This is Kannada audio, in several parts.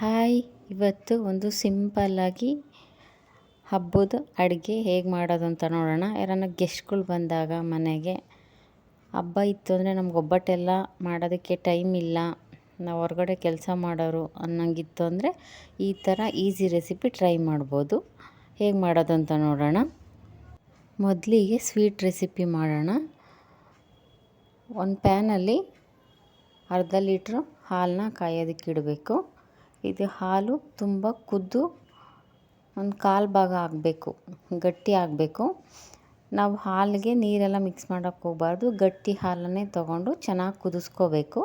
ಹಾಯ್, ಇವತ್ತು ಒಂದು ಸಿಂಪಲ್ಲಾಗಿ ಹಬ್ಬದ ಅಡುಗೆ ಹೇಗೆ ಮಾಡೋದು ಅಂತ ನೋಡೋಣ. ಯಾರನ್ನ ಗೆಸ್ಟ್ಗಳು ಬಂದಾಗ ಮನೆಗೆ ಹಬ್ಬ ಇತ್ತು ಅಂದರೆ ನಮ್ಗೆ ಒಬ್ಬಟ್ಟೆಲ್ಲ ಮಾಡೋದಕ್ಕೆ ಟೈಮ್ ಇಲ್ಲ. ನಾವು ಹೊರಗಡೆ ಕೆಲಸ ಮಾಡೋರು ಅನ್ನೋಂಗಿತ್ತು ಅಂದರೆ ಈ ಥರ ಈಸಿ ರೆಸಿಪಿ ಟ್ರೈ ಮಾಡ್ಬೋದು. ಹೇಗೆ ಮಾಡೋದು ಅಂತ ನೋಡೋಣ. ಮೊದಲಿಗೆ ಸ್ವೀಟ್ ರೆಸಿಪಿ ಮಾಡೋಣ. ಒಂದು ಪ್ಯಾನಲ್ಲಿ ಅರ್ಧ ಲೀಟ್ರ್ ಹಾಲನ್ನ ಕಾಯೋದಕ್ಕೆ ಇಡಬೇಕು. ಇದು ಹಾಲು ತುಂಬ ಕುದ್ದು, ಒಂದು ಕಾಲು ಭಾಗ ಆಗಬೇಕು, ಗಟ್ಟಿ ಆಗಬೇಕು. ನಾವು ಹಾಲಿಗೆ ನೀರೆಲ್ಲ ಮಿಕ್ಸ್ ಮಾಡೋಕ್ಕೆ ಹೋಗಬಾರ್ದು. ಗಟ್ಟಿ ಹಾಲನ್ನೇ ತೊಗೊಂಡು ಚೆನ್ನಾಗಿ ಕುದಿಸ್ಕೋಬೇಕು.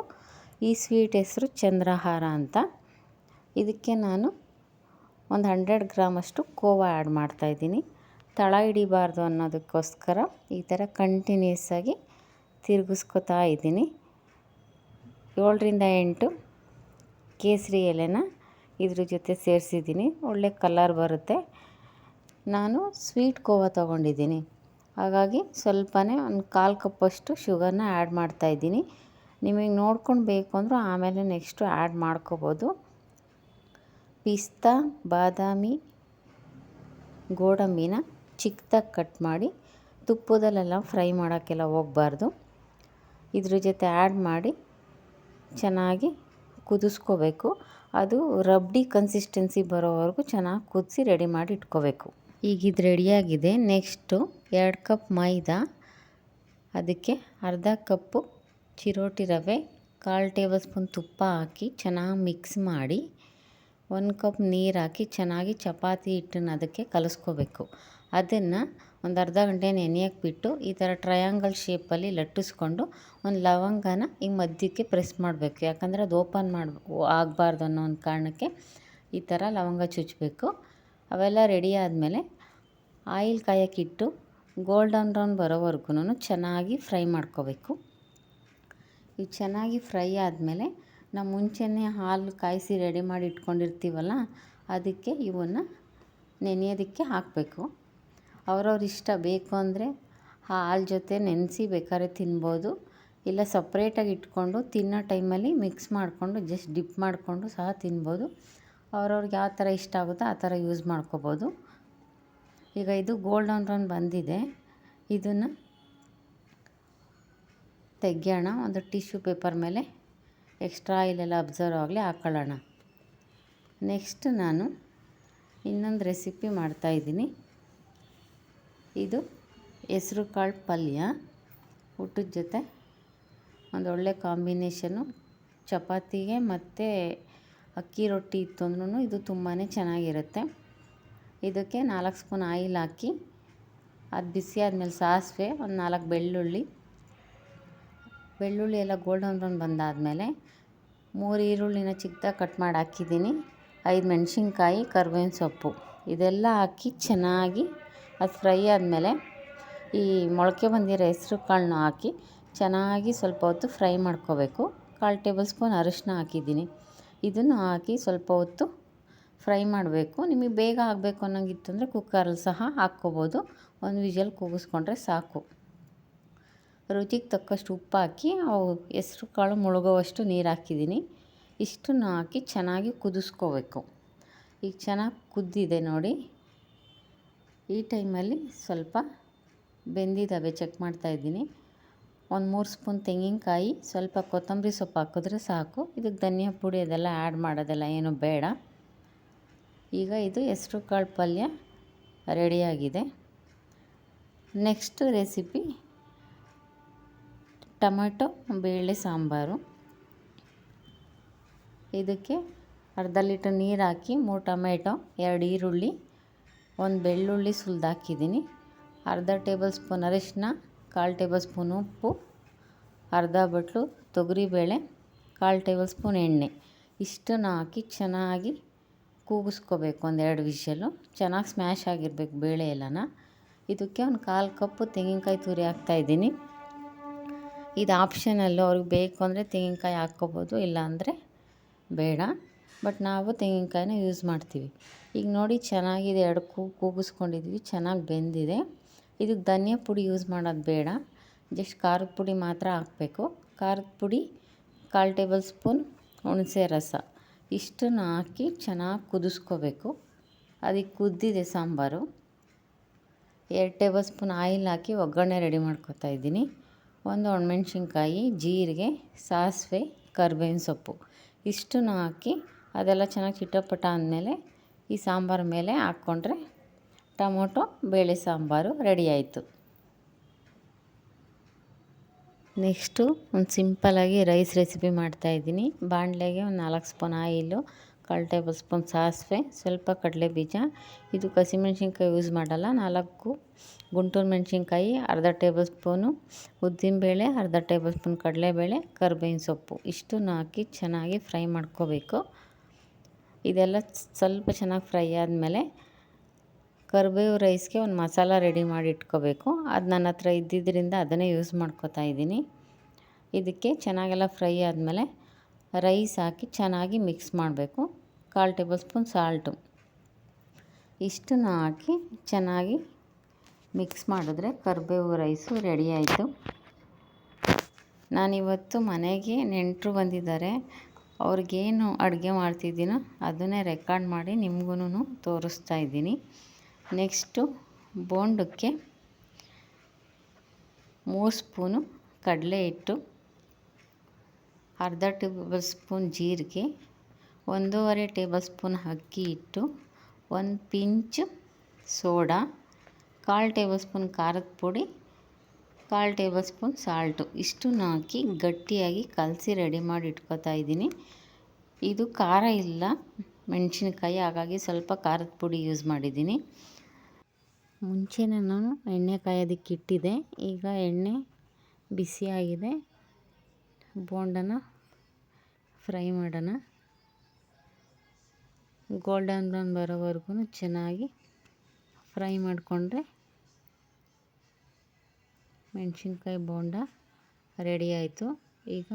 ಈ ಸ್ವೀಟ್ ಹೆಸರು ಚಂದ್ರಹಾರ ಅಂತ. ಇದಕ್ಕೆ ನಾನು ಒಂದು ಹಂಡ್ರೆಡ್ ಗ್ರಾಮಷ್ಟು ಕೋವಾ ಆ್ಯಡ್ ಮಾಡ್ತಾಯಿದ್ದೀನಿ ತಳ ಹಿಡಿಬಾರ್ದು ಅನ್ನೋದಕ್ಕೋಸ್ಕರ ಈ ಥರ ಕಂಟಿನ್ಯೂಸ್ ಆಗಿ ತಿರುಗಿಸ್ಕೊತಾ ಇದ್ದೀನಿ. ಏಳರಿಂದ ಎಂಟು ಕೇಸರಿ ಎಲೆನ ಇದ್ರ ಜೊತೆ ಸೇರಿಸಿದ್ದೀನಿ. ಒಳ್ಳೆ ಕಲರ್ ಬರುತ್ತೆ. ನಾನು ಸ್ವೀಟ್ ಕೋವಾ ತೊಗೊಂಡಿದ್ದೀನಿ. ಹಾಗಾಗಿ ಸ್ವಲ್ಪನೇ ಒಂದು ಕಾಲು ಕಪ್ಪಷ್ಟು ಶುಗರ್ನ ಆ್ಯಡ್ ಮಾಡ್ತಾಯಿದ್ದೀನಿ ನಿಮಗೆ ನೋಡ್ಕೊಂಡು ಬೇಕು ಅಂದರೂ ಆಮೇಲೆ ನೆಕ್ಸ್ಟು ಆ್ಯಡ್ ಮಾಡ್ಕೋಬೋದು. ಪಿಸ್ತಾ, ಬಾದಾಮಿ, ಗೋಡಂಬಿನ ಚಿಕ್ಕದಾಗಿ ಕಟ್ ಮಾಡಿ ತುಪ್ಪದಲ್ಲೆಲ್ಲ ಫ್ರೈ ಮಾಡೋಕ್ಕೆಲ್ಲ ಹೋಗಬಾರ್ದು. ಇದ್ರ ಜೊತೆ ಆ್ಯಡ್ ಮಾಡಿ ಚೆನ್ನಾಗಿ ಕುದಿಸ್ಕೋಬೇಕು. ಅದು ರಬ್ಡಿ ಕನ್ಸಿಸ್ಟೆನ್ಸಿ ಬರೋವರೆಗೂ ಚೆನ್ನಾಗಿ ಕುದಿಸಿ ರೆಡಿ ಮಾಡಿ ಇಟ್ಕೋಬೇಕು. ಈಗ ಇದು ರೆಡಿಯಾಗಿದೆ ನೆಕ್ಸ್ಟು ಎರಡು ಕಪ್ ಮೈದಾ, ಅದಕ್ಕೆ ಅರ್ಧ ಕಪ್ಪು ಚಿರೋಟಿ ರವೆ, ಕಾಲು ಟೇಬಲ್ ಸ್ಪೂನ್ ತುಪ್ಪ ಹಾಕಿ ಚೆನ್ನಾಗಿ ಮಿಕ್ಸ್ ಮಾಡಿ. ಒಂದು ಕಪ್ ನೀರು ಹಾಕಿ ಚೆನ್ನಾಗಿ ಚಪಾತಿ ಹಿಟ್ಟನ್ನು ಅದಕ್ಕೆ ಕಲಸ್ಕೋಬೇಕು. ಅದನ್ನು ಒಂದು ಅರ್ಧ ಗಂಟೆ ನೆನೆಯೋಕೆ ಬಿಟ್ಟು ಈ ಥರ ಟ್ರಯಾಂಗಲ್ ಶೇಪಲ್ಲಿ ಲಟ್ಟಿಸ್ಕೊಂಡು ಒಂದು ಲವಂಗನ ಈ ಮಧ್ಯಕ್ಕೆ ಪ್ರೆಸ್ ಮಾಡಬೇಕು. ಯಾಕಂದರೆ ಅದು ಓಪನ್ ಮಾಡಿ, ಆಗಬಾರ್ದು ಅನ್ನೋ ಒಂದು ಕಾರಣಕ್ಕೆ ಈ ಥರ ಲವಂಗ ಚುಚ್ಚಬೇಕು ಅವೆಲ್ಲ ರೆಡಿ ಆದಮೇಲೆ ಆಯಿಲ್ ಕಾಯೋಕ್ಕಿಟ್ಟು ಗೋಲ್ಡನ್ ಬ್ರೌನ್ ಬರೋವರೆಗೂ ಚೆನ್ನಾಗಿ ಫ್ರೈ ಮಾಡ್ಕೋಬೇಕು. ಇದು ಚೆನ್ನಾಗಿ ಫ್ರೈ ಆದಮೇಲೆ ನಾವು ಮುಂಚೆನೇ ಹಾಲು ಕಾಯಿಸಿ ರೆಡಿ ಮಾಡಿ ಇಟ್ಕೊಂಡಿರ್ತೀವಲ್ಲ, ಅದಕ್ಕೆ ಇವನ್ನು ನೆನೆಯೋದಕ್ಕೆ ಹಾಕಬೇಕು. ಅವ್ರವ್ರ ಇಷ್ಟ ಬೇಕು ಅಂದರೆ ಹಾಲು ಜೊತೆ ನೆನೆಸಿ ಬೇಕಾದ್ರೆ ತಿನ್ಬೋದು. ಇಲ್ಲ ಸಪ್ರೇಟಾಗಿ ಇಟ್ಕೊಂಡು ತಿನ್ನೋ ಟೈಮಲ್ಲಿ ಮಿಕ್ಸ್ ಮಾಡಿಕೊಂಡು ಜಸ್ಟ್ ಡಿಪ್ ಮಾಡಿಕೊಂಡು ಸಹ ತಿನ್ಬೋದು. ಅವ್ರವ್ರಿಗೆ ಯಾವ ಥರ ಇಷ್ಟ ಆಗುತ್ತೋ ಆ ಥರ ಯೂಸ್ ಮಾಡ್ಕೋಬೋದು. ಈಗ ಇದು ಗೋಲ್ಡನ್ ರೌನ್ ಬಂದಿದೆ. ಇದನ್ನು ತೆಗಿಯೋಣ. ಒಂದು ಟಿಶ್ಯೂ ಪೇಪರ್ ಮೇಲೆ ಎಕ್ಸ್ಟ್ರಾ ಆಯಿಲೆಲ್ಲ ಅಬ್ಸರ್ವ್ ಆಗಲಿ ಹಾಕ್ಕೊಳ್ಳೋಣ ನೆಕ್ಸ್ಟ್ ನಾನು ಇನ್ನೊಂದು ರೆಸಿಪಿ ಮಾಡ್ತಾಯಿದ್ದೀನಿ ಇದು ಹೆಸ್ರು ಕಾಳು ಪಲ್ಯ. ಊಟದ ಜೊತೆ ಒಂದು ಒಳ್ಳೆ ಕಾಂಬಿನೇಷನು. ಚಪಾತಿಗೆ ಮತ್ತು ಅಕ್ಕಿ ರೊಟ್ಟಿ ಇತ್ತು ಅಂದ್ರೂ ಇದು ತುಂಬಾ ಚೆನ್ನಾಗಿರುತ್ತೆ. ಇದಕ್ಕೆ ನಾಲ್ಕು ಸ್ಪೂನ್ ಆಯಿಲ್ ಹಾಕಿ ಅದು ಬಿಸಿ ಆದಮೇಲೆ ಸಾಸಿವೆ, ಒಂದು ನಾಲ್ಕು ಬೆಳ್ಳುಳ್ಳಿ ಬೆಳ್ಳುಳ್ಳಿ ಎಲ್ಲ ಗೋಲ್ಡನ್ ಬ್ರೌನ್ ಬಂದಾದಮೇಲೆ ಮೂರು ಈರುಳ್ಳಿನ ಚಿಕ್ಕದಾಗಿ ಕಟ್ ಮಾಡಿ ಹಾಕಿದ್ದೀನಿ. ಐದು ಮೆಣಸಿನ್ಕಾಯಿ, ಕರ್ಬೇವಿನ ಸೊಪ್ಪು. ಇದೆಲ್ಲ ಹಾಕಿ ಚೆನ್ನಾಗಿ ಅದು ಫ್ರೈ ಆದಮೇಲೆ ಈ ಮೊಳಕೆ ಬಂದಿರೋ ಹೆಸ್ರು ಕಾಳನ್ನ ಹಾಕಿ ಚೆನ್ನಾಗಿ ಸ್ವಲ್ಪ ಹೊತ್ತು ಫ್ರೈ ಮಾಡ್ಕೋಬೇಕು. ಕಾಲು ಟೇಬಲ್ ಸ್ಪೂನ್ ಅರಿಶಿನ ಹಾಕಿದ್ದೀನಿ. ಇದನ್ನು ಹಾಕಿ ಸ್ವಲ್ಪ ಹೊತ್ತು ಫ್ರೈ ಮಾಡಬೇಕು. ನಿಮಗೆ ಬೇಗ ಆಗಬೇಕು ಅನ್ನೋಂಗಿತ್ತು ಅಂದರೆ ಕುಕ್ಕರಲ್ಲಿ ಸಹ ಹಾಕ್ಕೋಬೋದು. ಒಂದು ವಿಜಲ್ ಕೂಗಿಸ್ಕೊಂಡ್ರೆ ಸಾಕು. ರುಚಿಗೆ ತಕ್ಕಷ್ಟು ಉಪ್ಪು ಹಾಕಿ ಅವು ಹೆಸ್ರು ಕಾಳು ಮುಳುಗೋವಷ್ಟು ನೀರು ಹಾಕಿದ್ದೀನಿ ಇಷ್ಟನ್ನು ಹಾಕಿ ಚೆನ್ನಾಗಿ ಕುದಿಸ್ಕೋಬೇಕು. ಈಗ ಚೆನ್ನಾಗಿ ಕುದ್ದಿದೆ ನೋಡಿ. ಈ ಟೈಮಲ್ಲಿ ಸ್ವಲ್ಪ ಬೆಂದಿದ್ದಾವೆ ಚೆಕ್ ಮಾಡ್ತಾಯಿದ್ದೀನಿ ಒಂದು ಮೂರು ಸ್ಪೂನ್ ತೆಂಗಿನಕಾಯಿ, ಸ್ವಲ್ಪ ಕೊತ್ತಂಬರಿ ಸೊಪ್ಪು ಹಾಕಿದ್ರೆ ಸಾಕು. ಇದಕ್ಕೆ ಧನಿಯಾ ಪುಡಿ ಅದೆಲ್ಲ ಆ್ಯಡ್ ಮಾಡೋದೆಲ್ಲ ಏನು ಬೇಡ. ಈಗ ಇದು ಹೆಸ್ರು ಕಾಳು ಪಲ್ಯ ರೆಡಿಯಾಗಿದೆ. ನೆಕ್ಸ್ಟ್ ರೆಸಿಪಿ ಟೊಮೆಟೊ, ಬೇಳೆ ಸಾಂಬಾರು. ಇದಕ್ಕೆ ಅರ್ಧ ಲೀಟರ್ ನೀರು ಹಾಕಿ ಮೂರು ಟೊಮೆಟೊ, ಎರಡು ಈರುಳ್ಳಿ, ಒಂದು ಬೆಳ್ಳುಳ್ಳಿ ಸುಲ್ದು ಹಾಕಿದ್ದೀನಿ. ಅರ್ಧ ಟೇಬಲ್ ಸ್ಪೂನ್ ಅರಿಶಿನ ಕಾಲು ಟೇಬಲ್ ಸ್ಪೂನ್ ಉಪ್ಪು, ಅರ್ಧ ಬಟ್ಲು ತೊಗರಿಬೇಳೆ, ಕಾಲು ಟೇಬಲ್ ಸ್ಪೂನ್ ಎಣ್ಣೆ. ಇಷ್ಟನ್ನು ಹಾಕಿ ಚೆನ್ನಾಗಿ ಕೂಗಿಸ್ಕೋಬೇಕು ಒಂದೆರಡು ವಿಷಲು ಚೆನ್ನಾಗಿ ಸ್ಮ್ಯಾಶ್ ಆಗಿರಬೇಕು ಬೇಳೆ ಎಲ್ಲನ. ಇದಕ್ಕೆ ಒಂದು ಕಾಲು ಕಪ್ಪು ತೆಂಗಿನಕಾಯಿ ತುರಿ ಹಾಕ್ತಾಯಿದ್ದೀನಿ ಇದು ಆಪ್ಷನಲ್ಲು ಅವ್ರಿಗೆ ಬೇಕು ಅಂದರೆ ತೆಂಗಿನಕಾಯಿ ಹಾಕ್ಕೋಬೋದು ಇಲ್ಲಾಂದರೆ ಬೇಡ. ಬಟ್ ನಾವು ತೆಂಗಿನಕಾಯಿನ ಯೂಸ್ ಮಾಡ್ತೀವಿ. ಈಗ ನೋಡಿ ಚೆನ್ನಾಗಿದೆ, ಎರಡು ಕೂಗಿಸ್ಕೊಂಡಿದ್ವಿ, ಚೆನ್ನಾಗಿ ಬೆಂದಿದೆ. ಇದಕ್ಕೆ ಧನಿಯಾ ಪುಡಿ ಯೂಸ್ ಮಾಡೋದು ಬೇಡ. ಜಸ್ಟ್ ಖಾರದ ಪುಡಿ ಮಾತ್ರ ಹಾಕಬೇಕು. ಖಾರದ ಪುಡಿ ಕಾಲು ಟೇಬಲ್ ಸ್ಪೂನ್ ಹುಣಸೆ ರಸ. ಇಷ್ಟನ್ನು ಹಾಕಿ ಚೆನ್ನಾಗಿ ಕುದಿಸ್ಕೋಬೇಕು. ಅದಕ್ಕೆ ಕುದ್ದಿದೆ ಸಾಂಬಾರು. ಎರಡು ಟೇಬಲ್ ಸ್ಪೂನ್ ಆಯಿಲ್ ಹಾಕಿ ಒಗ್ಗರಣೆ ರೆಡಿ ಮಾಡ್ಕೊತಾ ಇದ್ದೀನಿ. ಒಂದು ಒಣಮೆಣ್ಸಿನ್ಕಾಯಿ, ಜೀರಿಗೆ, ಸಾಸಿವೆ, ಕರ್ಬೇವಿನ ಸೊಪ್ಪು. ಇಷ್ಟನ್ನು ಹಾಕಿ ಅದೆಲ್ಲ ಚೆನ್ನಾಗಿ ಚಿಟಪಟ ಅಂದಮೇಲೆ ಈ ಸಾಂಬಾರು ಮೇಲೆ ಹಾಕ್ಕೊಂಡ್ರೆ ಟೊಮೊಟೊ, ಬೇಳೆ ಸಾಂಬಾರು ರೆಡಿ ಆಯಿತು. ನೆಕ್ಸ್ಟು ಒಂದು ಸಿಂಪಲಾಗಿ ರೈಸ್ ರೆಸಿಪಿ ಮಾಡ್ತಾಯಿದ್ದೀನಿ ಬಾಣಲೆಗೆ ಒಂದು ನಾಲ್ಕು ಸ್ಪೂನ್ ಆಯಿಲು ಕಾಲು ಟೇಬಲ್ ಸ್ಪೂನ್ ಸಾಸಿವೆ, ಸ್ವಲ್ಪ ಕಡಲೆ ಬೀಜ. ಇದು ಕಸಿಮೆಣ್ಸಿನ್ಕಾಯಿ ಯೂಸ್ ಮಾಡಲ್ಲ, ನಾಲ್ಕು ಗುಂಟೂರು ಮೆಣಸಿನ್ಕಾಯಿ, ಅರ್ಧ ಟೇಬಲ್ ಸ್ಪೂನು ಉದ್ದಿನಬೇಳೆ, ಅರ್ಧ ಟೇಬಲ್ ಸ್ಪೂನ್ ಕಡಲೆಬೇಳೆ, ಕರ್ಬೇವಿನ ಸೊಪ್ಪು. ಇಷ್ಟನ್ನು ಹಾಕಿ ಚೆನ್ನಾಗಿ ಫ್ರೈ ಮಾಡ್ಕೋಬೇಕು. ಇದೆಲ್ಲ ಸ್ವಲ್ಪ ಚೆನ್ನಾಗಿ ಫ್ರೈ ಆದಮೇಲೆ ಕರಿಬೇವು ರೈಸ್ಗೆ ಒಂದು ಮಸಾಲ ರೆಡಿ ಮಾಡಿ ಇಟ್ಕೋಬೇಕು. ಅದು ನನ್ನ ಹತ್ರ ಇದ್ದಿದ್ದರಿಂದ ಅದನ್ನೇ ಯೂಸ್ ಮಾಡ್ಕೋತಾ ಇದ್ದೀನಿ. ಇದಕ್ಕೆ ಚೆನ್ನಾಗೆಲ್ಲ ಫ್ರೈ ಆದಮೇಲೆ ರೈಸ್ ಹಾಕಿ ಚೆನ್ನಾಗಿ ಮಿಕ್ಸ್ ಮಾಡಬೇಕು. ಕಾಲು ಟೇಬಲ್ ಸ್ಪೂನ್ ಸಾಲ್ಟು. ಇಷ್ಟನ್ನು ಹಾಕಿ ಚೆನ್ನಾಗಿ ಮಿಕ್ಸ್ ಮಾಡಿದ್ರೆ ಕರಿಬೇವು ರೈಸು ರೆಡಿ ಆಯಿತು. ನಾನಿವತ್ತು ಮನೆಗೆ ನೆಂಟರು ಬಂದಿದ್ದಾರೆ. ಅವ್ರಿಗೇನು ಅಡುಗೆ ಮಾಡ್ತಿದ್ದೀನೋ ಅದನ್ನೇ ರೆಕಾರ್ಡ್ ಮಾಡಿ ನಿಮ್ಗೂ ತೋರಿಸ್ತಾ ಇದ್ದೀನಿ. ನೆಕ್ಸ್ಟು ಬೋಂಡಕ್ಕೆ ಮೂರು ಸ್ಪೂನು ಕಡಲೆ ಹಿಟ್ಟು. ಅರ್ಧ ಟೇಬಲ್ ಸ್ಪೂನ್ ಜೀರಿಗೆ, ಒಂದೂವರೆ ಟೇಬಲ್ ಸ್ಪೂನ್ ಅಕ್ಕಿ ಹಿಟ್ಟು, ಒಂದು ಪಿಂಚ್ ಸೋಡಾ, ಕಾಲು ಟೇಬಲ್ ಸ್ಪೂನ್ ಖಾರದ ಪುಡಿ, ಕಾಲು ಟೇಬಲ್ ಸ್ಪೂನ್ ಸಾಲ್ಟು. ಇಷ್ಟನ್ನು ಹಾಕಿ ಗಟ್ಟಿಯಾಗಿ ಕಲಸಿ ರೆಡಿ ಮಾಡಿ ಇಟ್ಕೊತಾ ಇದ್ದೀನಿ. ಇದು ಖಾರ ಇಲ್ಲ, ಮೆಣಸಿನ್ಕಾಯಿ, ಹಾಗಾಗಿ ಸ್ವಲ್ಪ ಖಾರದ ಪುಡಿ ಯೂಸ್ ಮಾಡಿದ್ದೀನಿ. ಮುಂಚೆನೇ ನಾನು ಎಣ್ಣೆ ಕಾಯೋದಕ್ಕೆ ಇಟ್ಟಿದ್ದೆ. ಈಗ ಎಣ್ಣೆ ಬಿಸಿಯಾಗಿದೆ. ಬೋಂಡನ ಫ್ರೈ ಮಾಡೋಣ. ಗೋಲ್ಡನ್ ಬ್ರೌನ್ ಬರೋವರೆಗೂ ಚೆನ್ನಾಗಿ ಫ್ರೈ ಮಾಡಿಕೊಂಡ್ರೆ ಮೆಣಸಿನ್ಕಾಯಿ ಬೋಂಡ ರೆಡಿ ಆಯಿತು. ಈಗ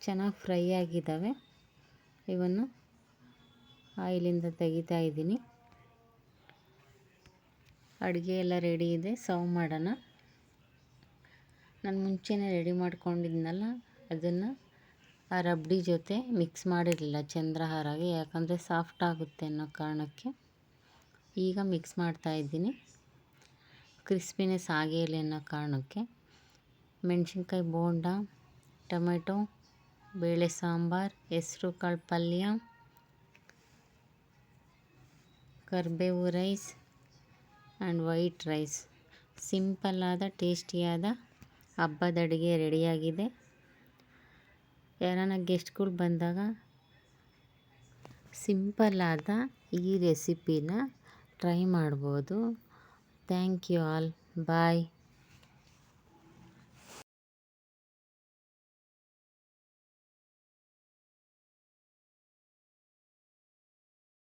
ಚೆನ್ನಾಗಿ ಫ್ರೈ ಆಗಿದ್ದಾವೆ. ಇವನ್ನು ಆಯಿಲಿಂದ ತೆಗಿತಾ ಇದ್ದೀನಿ. ಅಡುಗೆ ಎಲ್ಲ ರೆಡಿ ಇದೆ, ಸರ್ವ್ ಮಾಡೋಣ. ನಾನು ಮುಂಚೆನೇ ರೆಡಿ ಮಾಡ್ಕೊಂಡಿದ್ನಲ್ಲ, ಅದನ್ನು ಆ ರಬ್ಡಿ ಜೊತೆ ಮಿಕ್ಸ್ ಮಾಡಿರಲಿಲ್ಲ ಚಂದ್ರಹಾರಾಗಿ ಯಾಕಂದರೆ ಸಾಫ್ಟ್ ಆಗುತ್ತೆ ಅನ್ನೋ ಕಾರಣಕ್ಕೆ ಈಗ ಮಿಕ್ಸ್ ಮಾಡ್ತಾ ಇದ್ದೀನಿ. ಕ್ರಿಸ್ಪಿನೆಸ್ ಆಗಿರಲಿ ಅನ್ನೋ ಕಾರಣಕ್ಕೆ ಮೆಣಸಿನ್ಕಾಯಿ ಬೋಂಡ, ಟೊಮೆಟೊ, ಬೇಳೆ ಸಾಂಬಾರು, ಹೆಸ್ರು ಕಾಳು ಪಲ್ಯ, ಕರಿಬೇವು ರೈಸ್ ಆ್ಯಂಡ್ ವೈಟ್ ರೈಸ್ ಸಿಂಪಲ್ಲಾದ ಟೇಸ್ಟಿಯಾದ ಹಬ್ಬದ ಅಡುಗೆ ರೆಡಿಯಾಗಿದೆ ಯಾರನ್ನ ಗೆಸ್ಟ್ಗಳು ಬಂದಾಗ ಸಿಂಪಲ್ಲಾದ ಈ ರೆಸಿಪಿನ ಟ್ರೈ ಮಾಡ್ಬೋದು. Thank you all. ಬಾಯ್.